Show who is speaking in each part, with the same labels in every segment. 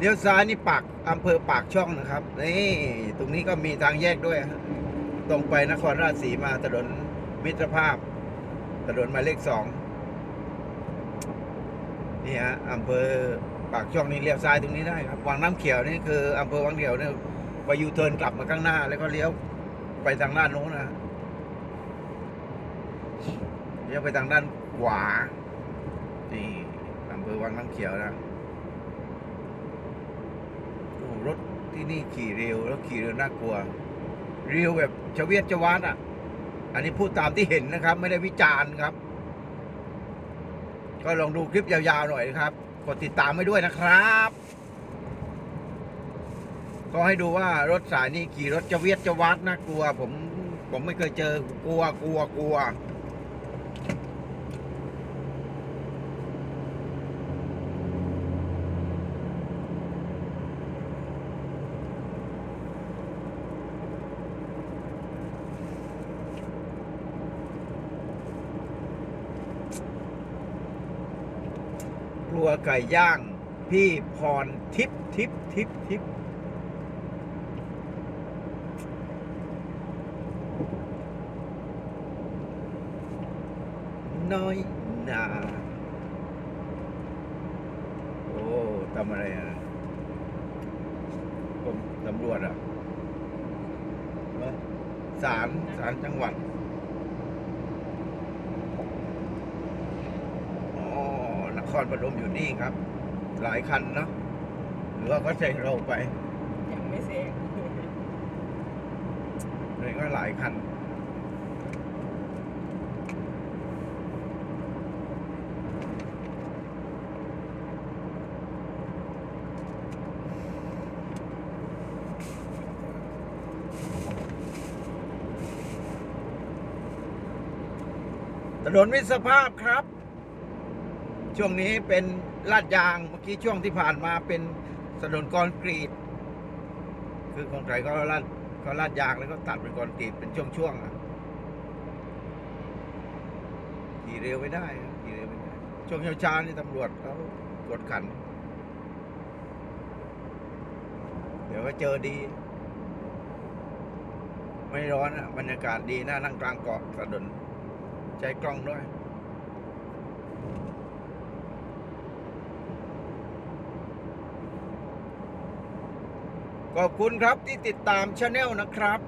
Speaker 1: เลี้ยวซ้ายนี่ปากอำเภอปากช่องนะครับนี่ตรงนี้ก็มีทางแยกด้วยตรงไปนครราชสีมาถนนมิตรภาพถนนหมายเลขสองนี่ฮะอำเภอปากช่องนี่เลี้ยวซ้ายตรงนี้ได้ครับวังน้ำเขียวนี่คืออำเภอวังเดียวเนี่ยไปยูเทิร์นกลับมาข้างหน้า แล้วก็เลี้ยวไปทางด้านโน้นนะเลี้ยวไปทางด้านขวานี่อำเภอวังน้ำเขียวนะ รถที่นี่ขี่เร็วแล้วขี่เร็วน่ากลัว เร็วแบบชเวียดชวัดอะ อันนี้พูดตามที่เห็นนะครับ ไม่ได้วิจารณ์ครับ ก็ลองดูคลิปยาวๆหน่อยนะครับกดติดตามไว้ด้วยนะครับ ก็ให้ดูว่ารถสายนี้ขี่รถจะเวียดจะวัดน่ากลัว ผมผมไม่เคยเจอกลัวกลัวกลัว รัวไก่ย่าง พี่พรทิพทิพทิพทิพน้อยนาโอ้ทำอะไรอะกรมตำรวจอะเหรอศาลศาลจังหวัด อ๋อน ครปฐมอยู่นี่ครับ หลายคันเนาะหรือว่าเขาแซงเราไป
Speaker 2: ยังไม่เซง
Speaker 1: เลยก็หลายคัน ถนนมิตรภาพครับ ช่วงนี้เป็นลาดยางเมื่อกี้ช่วงที่ผ่านมาเป็นถนนคอนกรีต คือของไทยเขาลาดเขาลาดยางแล้วก็ตัดเป็นคอนกรีตเป็นช่วงๆอะขี่เร็วไม่ได้ขี่เร็วไม่ได้ช่วงเช้าๆนี่ตำรวจเขากดขัน เดี๋ยวก็เจอดี ไม่ร้อนอะบรรยากาศดีน่านั่งกลางเกาะถนนใจกล้องด้วย ขอบคุณครับที่ติดตามช anel นะครับ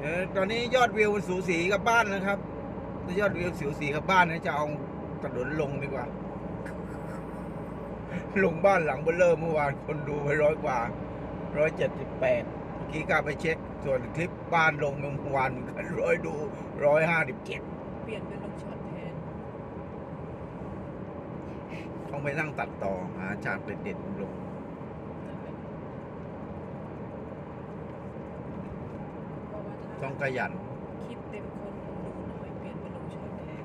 Speaker 1: เออตอนนี้ยอดวิวสูสีกับบ้านนะครับยอดวิวสูสีกับบ้านนะจะเอาถนนลงดีกว่า ลงบ้านหลังเบลเลอร์เมื่อวานคนดูไปร้อยกว่าร้อยเจ็ดสิบแปดเมื่อกี้กล้าไปเช็ค ส่วนคลิปบ้านลงเมื่อวานเหมือนกันร้อยดูร้อยห้าสิบเจ็ด
Speaker 2: เปลี่ยนเป็นลงช็อตแทน
Speaker 1: ต้องไปนั่งตัดต่อหาฉากเด็ดๆลง
Speaker 2: เพราะว่า
Speaker 1: ต้
Speaker 2: ถ้า
Speaker 1: องขยัน
Speaker 2: คลิปเต็มคนดูน้อยเปลี่ยนเป็นลงช็อตแทน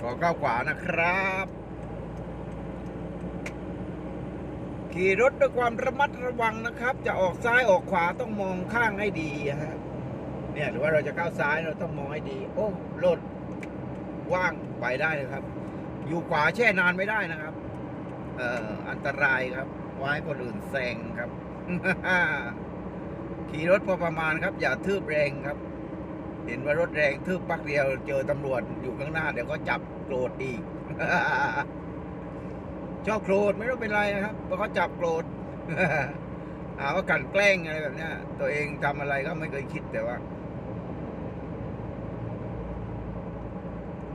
Speaker 1: ขอก้าวขวานะครับ ขี่รถด้วยความระมัดระวังนะครับ จะออกซ้ายออกขวาต้องมองข้างให้ดีฮะเนี่ยหรือว่าเราจะก้าวซ้ายเราต้องมองให้ดี โอ้รถว่างไปได้เลยครับ อยู่ขวาแช่นานไม่ได้นะครับ เอ่ออันตรายครับไว้คนอื่นแซงครับ ขี่รถพอประมาณครับ อย่าทืบแรงครับ เห็นว่ารถแรงทืบปักเดียว เจอตำรวจอยู่ข้างหน้าเดี๋ยวก็จับโกรธอีก ชอบโกรธไม่รู้เป็นไรนะครับเพราะเขาจับโกรธหาว่ากันแกล้งอะไรแบบเนี้ย ตัวเองทำอะไรก็ไม่เคยคิดแต่ว่า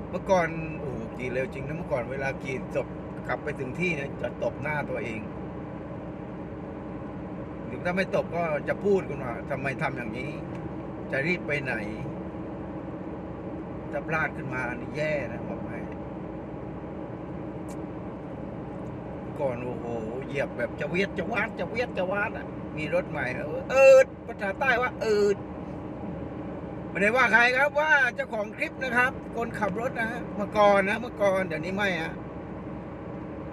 Speaker 1: เมื่อก่อนโอ้โหขี่เร็วจริงนะเมื่อก่อนเวลาขี่จบกลับไปถึงที่เนี่ยจะตบหน้าตัวเองหรือถ้าไม่ตบก็จะพูดกันว่าทำไมทำอย่างนี้ จะรีบไปไหน จะพลาดขึ้นมานี่แย่นะบอกให้ ก่อนโอ้โหเหยียบแบบจะเวียดจะวาดจะเวียดจะวาดอะ มีรถใหม่เออเอิดภาษาใต้ว่าเอิดไม่ได้ว่าใครครับว่าเจ้าของคลิปนะครับ คนขับรถนะฮะเมื่อก่อนนะเมื่อก่อนเดี๋ยวนี้ไม่ฮะ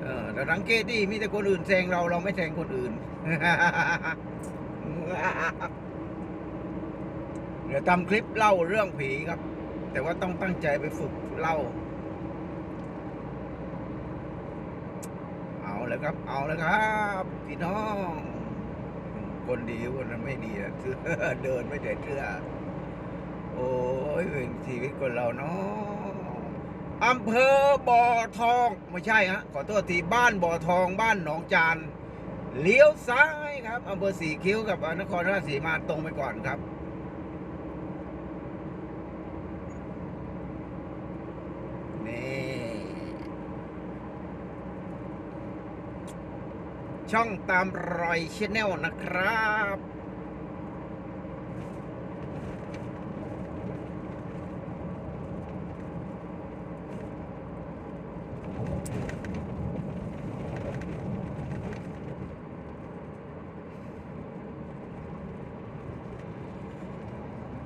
Speaker 1: เออแต่สังเกตดิมีแต่คนอื่นแซงเราเราไม่แซงคนอื่นเดี๋ยวทำคลิปเล่าเรื่องผีครับ แต่ว่าต้องตั้งใจไปฝึกเล่า เอาเลยครับ เอาเลยครับพี่น้อง คนดีคนนั้นไม่ดีเสื้อเดินไม่แต่เสื้อโอ้ยเป็นชีวิตคนเราเนาะอำเภอบ่อทองไม่ใช่ฮะขอโทษทีบ้านบ่อทองบ้านหนองจานเลี้ยวซ้ายครับอำเภอสีคิ้วกับนครราชสีมาตรงไปก่อนครับ นี่ ช่องตามรอยชแนลนะครับ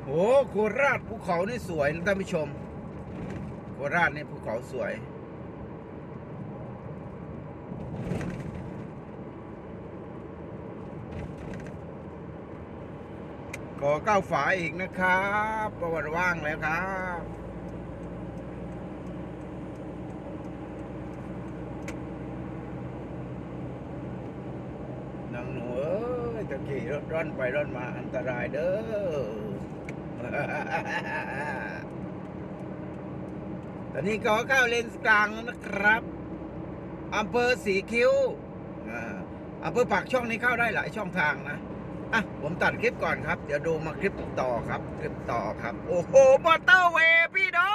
Speaker 1: โอ้โคราชภูเขานี่สวยนะท่านผู้ชม โคราชนี่ภูเขาสวย ขอก้าวฝาอีกนะครับประวัติว่างแล้วครับนางหนูเอ้ยตะขี่รถร่อนไปร่อนมาอันตรายเด้อตอนนี้ก็เข้าเลนส์กลางนะครับอำเภอสีคิ้วอ่าอำเภอปากช่องนี้เข้าได้หลายช่องทางนะ อะผมตัดคลิปก่อนครับ เดี๋ยวดูมาคลิปต่อครับ คลิปต่อครับ โอ้โหมอเตอร์เวย์พี่น้อ